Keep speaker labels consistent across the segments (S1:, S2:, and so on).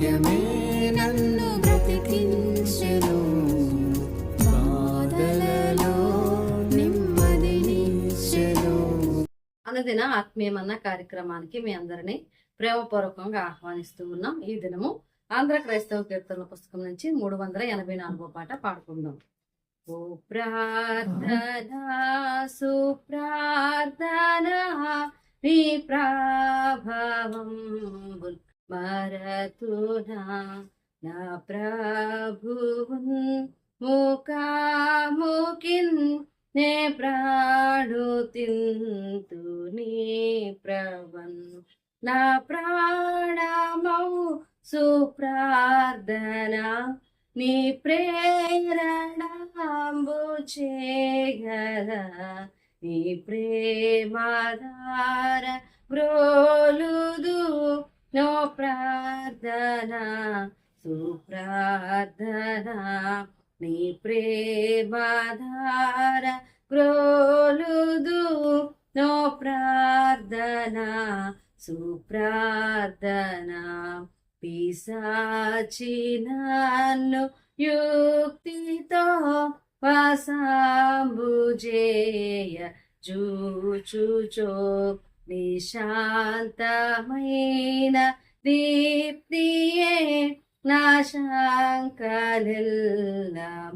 S1: వాక్యమే నన్ను బ్రతికించెను. బాధలలో నెమ్మదినిచ్చెను
S2: అనుదిన ఆత్మీయమన్న కార్యక్రమానికి మీ అందరినీ ప్రేమపూర్వకంగా ఆహ్వానిస్తూ ఉన్నాం. ఈ దినము ఆంధ్ర క్రైస్తవ కీర్తనల పుస్తకం నుంచి మూడు వందల ఎనభై నాలుగో పాట పాడుకుందాం. ఓ ప్రార్థన సుప్రార్థన నీ ప్రాభవం. మరతునా నా ప్రభువున్ ముఖాముఖిన్ నే ప్రాణుతింతు నీ ప్రవన్. నా ప్రాణమౌ సుప్రార్థన నీ ప్రేరణంబు చేయగల నీ ప్రేమధార గ్రోలుదు నన్ను యుక్తితో వసాంబుజేయ చూచుచో నిశాంతమైన దీప్తియే నా శంకలిల్ల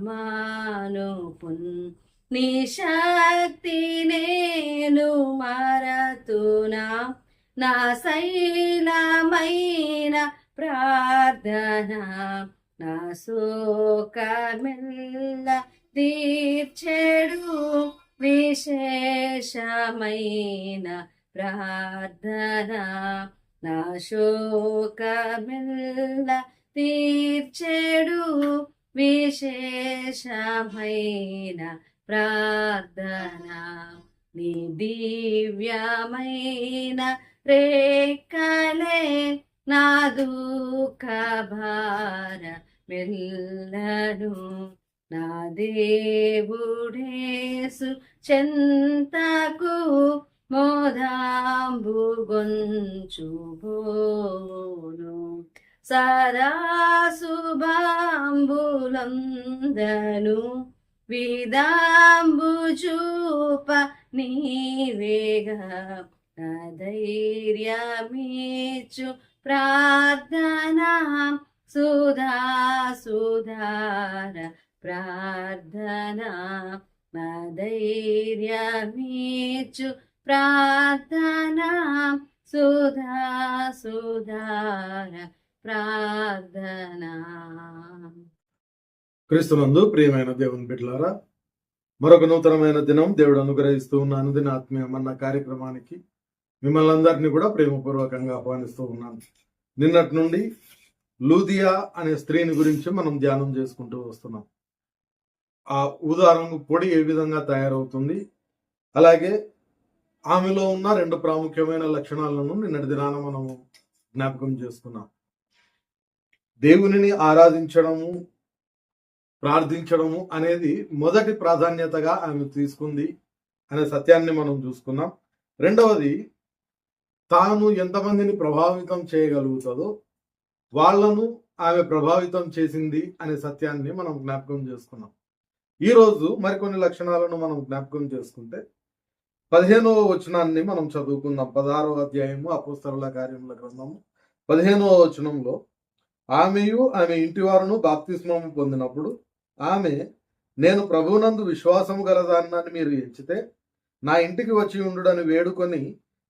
S2: మానుపున్ నిశక్తి నేను మరతునా నా శైలమైన ప్రార్థన నా శోకమెల్ల తీర్చెడు విశేషమైన ప్రార్థన నా శోకమెల్ల తీర్చెడు విశేషమైన ప్రార్థన నీ దివ్యమైన రేఖలే నా దుఃఖ భార మెల్లను నా దేవుడేసు చెంతకు మోదాంబు గొంచుబోను. సదా శుభాంబులందను విదాంబు చూప నీవేగా నా ధైర్యమీచు ప్రార్థన సుధా సుధార ప్రార్థన నా ధైర్యమీచు ప్రార్థన సుధా సుధార ప్రార్థన.
S3: క్రీస్తునందు ప్రియమైన దేవుని బిడ్డలారా మరొక నూతనమైన దినం దేవుడు అనుగ్రహిస్తూ ఉన్న అనుదిన ఆత్మీయమన్న కార్యక్రమానికి మిమ్మల్ని అందరినీ కూడా ప్రేమపూర్వకంగా ఆహ్వానిస్తూ ఉన్నాను. నిన్నటి నుండి లూదియా అనే స్త్రీని గురించి మనం ధ్యానం చేసుకుంటూ వస్తున్నాం. ఆ ఊదారంగు పొడి ఏ విధంగా తయారవుతుంది? అలాగే ఆమెలో ఉన్న రెండు ప్రాముఖ్యమైన లక్షణాలను నిన్నటి దినాన మనము జ్ఞాపకం చేసుకున్నాం. దేవునిని ఆరాధించడము ప్రార్థించడము అనేది మొదటి ప్రాధాన్యతగా ఆమె తీసుకుంది అనే సత్యాన్ని మనం చూసుకున్నాం. రెండవది తాను ఎంతమందిని ప్రభావితం చేయగలుగుతుందో వాళ్ళను ఆమె ప్రభావితం చేసింది అనే సత్యాన్ని మనం జ్ఞాపకం చేసుకున్నాం. ఈరోజు మరికొన్ని లక్షణాలను మనం జ్ఞాపకం చేసుకుంటే పదిహేనవ వచనాన్ని మనం చదువుకుందాం. పదహారవ అధ్యాయము అపోస్తరుల కార్యముల గ్రంథము. పదిహేనవ వచనంలో ఆమెయు ఆమె ఇంటి వారును బాప్తిస్మము పొందినప్పుడు ఆమె నేను ప్రభువునందు విశ్వాసము గలదాన్నని మీరు ఎంచితే నా ఇంటికి వచ్చి ఉండుడని వేడుకొని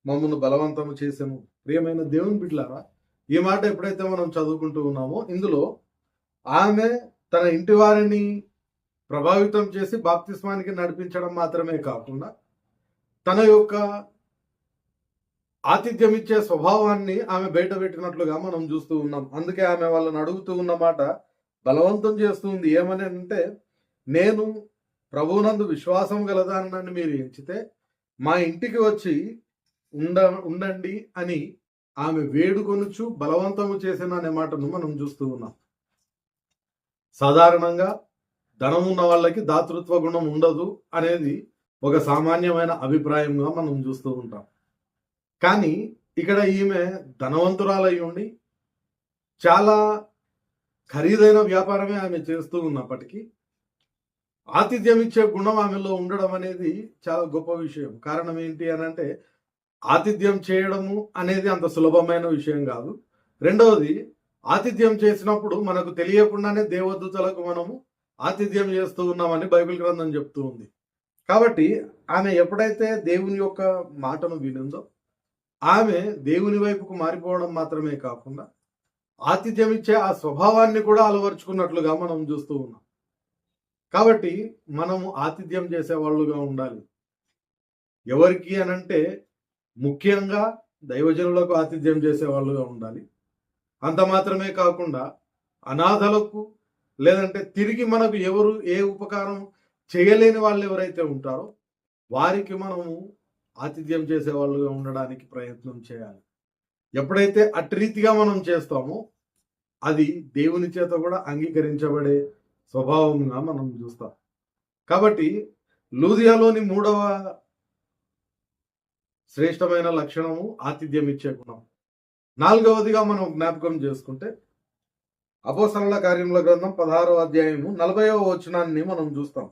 S3: మమ్మల్ని బలవంతము చేసాము ప్రియమైన దేవుని బిడ్డలారా ఈ మాట ఎప్పుడైతే మనం చదువుకుంటూ ఉన్నామో ఇందులో ఆమె తన ఇంటి వారిని ప్రభావితం చేసి బాప్తిస్మానికి నడిపించడం మాత్రమే కాకుండా తన యొక్క ఆతిథ్యం ఇచ్చే స్వభావాన్ని ఆమె బయట పెట్టినట్లుగా మనం చూస్తూ ఉన్నాం. అందుకే ఆమె వాళ్ళని అడుగుతూ ఉన్న మాట బలవంతం చేస్తుంది ఏమని అంటే నేను ప్రభువునందు విశ్వాసం గలదానని మీరు ఎంచితే మా ఇంటికి వచ్చి ఉండ ఉండండి అని ఆమె వేడుకొనుచు బలవంతము చేసిన అనే మాటను మనం చూస్తూ ఉన్నాం. సాధారణంగా ధనం ఉన్న వాళ్ళకి దాతృత్వ గుణం ఉండదు అనేది ఒక సామాన్యమైన అభిప్రాయంగా మనం చూస్తూ ఉంటాం. కానీ ఇక్కడ ఈమె ధనవంతురాలై ఉండి చాలా ఖరీదైన వ్యాపారమే ఆమె చేస్తూ ఉన్నప్పటికీ ఆతిథ్యం ఇచ్చే గుణం ఆమెలో ఉండడం అనేది చాలా గొప్ప విషయం. కారణం ఏంటి అని అంటే ఆతిథ్యం చేయడము అనేది అంత సులభమైన విషయం కాదు. రెండవది ఆతిథ్యం చేసినప్పుడు మనకు తెలియకుండానే దేవదూతలకు మనము ఆతిథ్యం చేస్తూ ఉన్నామని బైబిల్ గ్రంథం చెప్తూ ఉంది. కాబట్టి ఆమె ఎప్పుడైతే దేవుని యొక్క మాటను వినిందో ఆమె దేవుని వైపుకు మారిపోవడం మాత్రమే కాకుండా ఆతిథ్యం ఇచ్చే ఆ స్వభావాన్ని కూడా అలవరుచుకున్నట్లుగా మనం చూస్తూ ఉన్నాం. కాబట్టి మనము ఆతిథ్యం చేసే వాళ్ళుగా ఉండాలి. ఎవరికి అనంటే ముఖ్యంగా దైవజనులకు ఆతిథ్యం చేసే వాళ్ళుగా ఉండాలి. అంత మాత్రమే కాకుండా అనాథలకు లేదంటే తిరిగి మనకు ఎవరు ఏ ఉపకారం చేయలేని వాళ్ళు ఎవరైతే ఉంటారో వారికి మనము ఆతిథ్యం చేసే వాళ్ళుగా ఉండడానికి ప్రయత్నం చేయాలి. ఎప్పుడైతే అట్రీతిగా మనం చేస్తామో అది దేవుని చేత కూడా అంగీకరించబడే స్వభావంగా మనం చూస్తాం. కాబట్టి లూదియాలోని మూడవ శ్రేష్టమైన లక్షణము ఆతిథ్యం ఇచ్చే గుణం. నాలుగవదిగా మనం జ్ఞాపకం చేసుకుంటే అపోసరల కార్యముల గ్రంథం పదహారవ అధ్యాయము నలభైవ వచనాన్ని మనం చూస్తాం.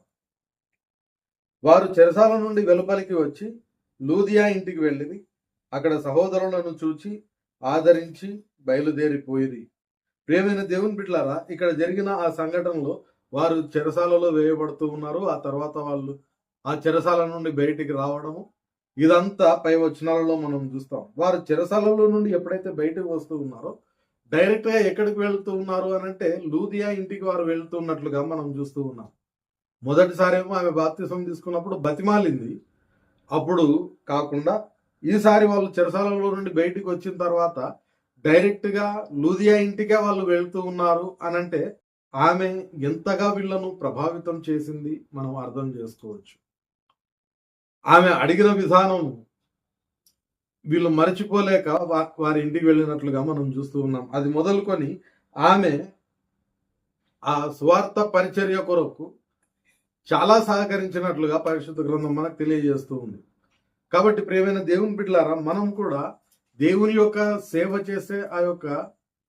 S3: వారు చెరసాల నుండి వెలుపలికి వచ్చి లూదియా ఇంటికి వెళ్ళింది. అక్కడ సహోదరులను చూచి ఆదరించి బయలుదేరిపోయింది. ప్రేమైన దేవుని బిడ్డలారా ఇక్కడ జరిగిన ఆ సంఘటనలో వారు చెరసాలలో వేయబడుతూ ఉన్నారు. ఆ తర్వాత వాళ్ళు ఆ చెరసాల నుండి బయటికి రావడము ఇదంతా పై వచనాలలో మనం చూస్తాం. వారు చెరసాలలో నుండి ఎప్పుడైతే బయటకు వస్తూ ఉన్నారో డైరెక్ట్గా ఎక్కడికి వెళ్తూ ఉన్నారు అని అంటే లూదియా ఇంటికి వారు వెళ్తున్నట్లుగా మనం చూస్తూ ఉన్నాం. మొదటిసారి ఏమో ఆమె బాప్తిసం తీసుకున్నప్పుడు బతిమాలింది. అప్పుడు కాకుండా ఈసారి వాళ్ళు చెరసాలలో నుండి బయటికి వచ్చిన తర్వాత డైరెక్ట్గా లూదియా ఇంటికే వాళ్ళు వెళ్తూ ఉన్నారు అని అంటే ఆమె ఎంతగా వీళ్ళను ప్రభావితం చేసింది మనం అర్థం చేసుకోవచ్చు. ఆమె అడిగిన విధానం వీళ్ళు మరచిపోలేక వారి ఇంటికి వెళ్ళినట్లుగా మనం చూస్తూ ఉన్నాం. అది మొదలుకొని ఆమె ఆ స్వార్థ పరిచర్య కొరకు చాలా సహకరించినట్లుగా పరిశుద్ధ గ్రంథం మనకు తెలియజేస్తూ ఉంది. కాబట్టి ప్రియమైన దేవుని బిడ్డలారా మనం కూడా దేవుని యొక్క సేవ చేసే ఆ యొక్క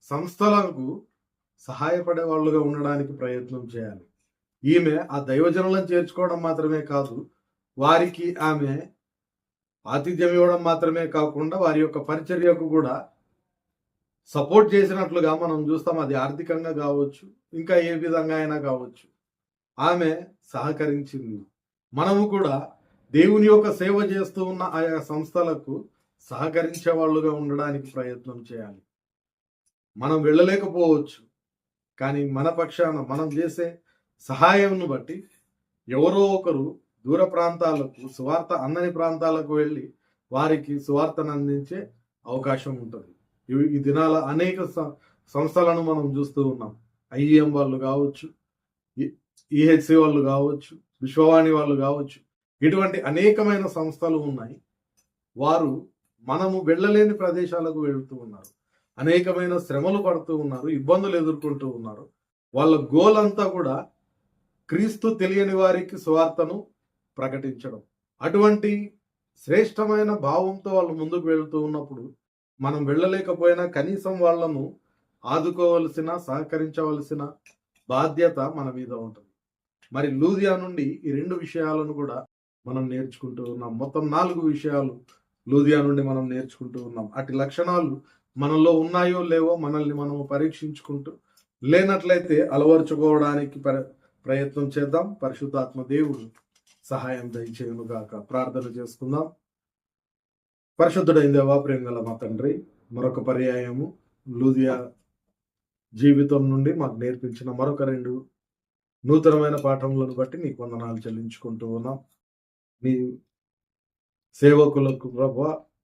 S3: సంస్థలకు సహాయపడే వాళ్ళుగా ఉండడానికి ప్రయత్నం చేయాలి. ఈమె ఆ దైవజనులను చేర్చుకోవడం మాత్రమే కాదు వారికి ఆమె ఆతిథ్యం ఇవ్వడం మాత్రమే కాకుండా వారి యొక్క పరిచర్యకు కూడా సపోర్ట్ చేసినట్లుగా మనం చూస్తాం. అది ఆర్థికంగా కావచ్చు ఇంకా ఏ విధంగా అయినా కావచ్చు. ఆమె సహకరించింది. మనము కూడా దేవుని యొక్క సేవ చేస్తూ ఉన్న ఆయా సంస్థలకు సహకరించే వాళ్ళుగా ఉండడానికి ప్రయత్నం చేయాలి. మనం వెళ్ళలేకపోవచ్చు కానీ మన పక్షాన మనం చేసే సహాయంను బట్టి ఎవరో ఒకరు దూర ప్రాంతాలకు సువార్త అందని ప్రాంతాలకు వెళ్ళి వారికి సువార్తను అందించే అవకాశం ఉంటుంది. ఇవి ఈ దినాల అనేక సంస్థలను మనం చూస్తూ ఉన్నాం. ఐఈఎం వాళ్ళు కావచ్చు ఈహెచ్సి వాళ్ళు కావచ్చు విశ్వవాణి వాళ్ళు కావచ్చు. ఇటువంటి అనేకమైన సంస్థలు ఉన్నాయి. వారు మనము వెళ్ళలేని ప్రదేశాలకు వెళుతూ ఉన్నారు. అనేకమైన శ్రమలు పడుతూ ఉన్నారు ఇబ్బందులు ఎదుర్కొంటూ ఉన్నారు. వాళ్ళ గోల్ అంతా కూడా క్రీస్తు తెలియని వారికి స్వార్థను ప్రకటించడం. అటువంటి శ్రేష్టమైన భావంతో వాళ్ళు ముందుకు వెళుతూ ఉన్నప్పుడు మనం వెళ్ళలేకపోయినా కనీసం వాళ్ళను ఆదుకోవలసిన సహకరించవలసిన బాధ్యత మన మీద ఉంటుంది. మరి లూదియా నుండి ఈ రెండు విషయాలను కూడా మనం నేర్చుకుంటూ ఉన్నాం. మొత్తం నాలుగు విషయాలు లూదియా నుండి మనం నేర్చుకుంటూ ఉన్నాం. అటు లక్షణాలు మనలో ఉన్నాయో లేవో మనల్ని మనము పరీక్షించుకుంటూ లేనట్లయితే అలవరుచుకోవడానికి ప్ర- ప్రయత్నం చేద్దాం. పరిశుద్ధాత్మ దేవుడు సహాయం దయచేయునుగాక ప్రార్థన చేసుకుందాం. పరిశుద్ధుడైన దేవా ప్రేమ గల మా తండ్రి మరొక పర్యాయము లూదియా జీవితం నుండి మాకు నేర్పించిన మరొక రెండు నూతనమైన పాఠములను బట్టి నీకు వందనాలు చెల్లించుకుంటూ ఉన్నాం. నీ సేవకులకు ప్రభు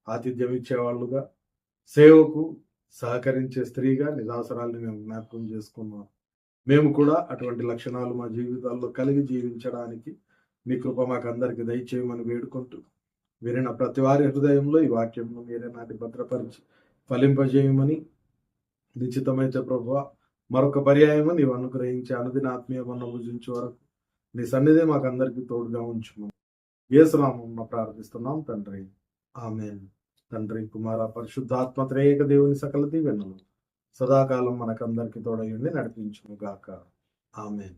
S3: ఆతిథ్యం ఇచ్చేవాళ్ళుగా సేవకు సహకరించే స్త్రీగా నిరాసరాల్ని మేము జ్ఞాపకం చేసుకున్నాం. మేము కూడా అటువంటి లక్షణాలు మా జీవితాల్లో కలిగి జీవించడానికి నీ కృప మాకు అందరికి దయచేయమని వేడుకుంటూ వినిన ప్రతి వారి హృదయంలో ఈ వాక్యంను మీరే నాటి భద్రపరిచి ఫలింపజేయమని నిశ్చితమైతే ప్రభు మరొక పర్యాయము నీవు అనుగ్రహించి అనుదిన ఆత్మీయమన్న భుజించే వరకు నీ సన్నిధి మాకు అందరికీ తోడుగా ఉంచుము. ఏసునామం ప్రార్థిస్తున్నాం తండ్రి. ఆమె తండ్రి కుమార పరిశుద్ధాత్మ త్రేయక దేవుని సకల దీవెనలు సదాకాలం మనకందరికీ తోడయుండి నడిపించును గాక. ఆమెన్.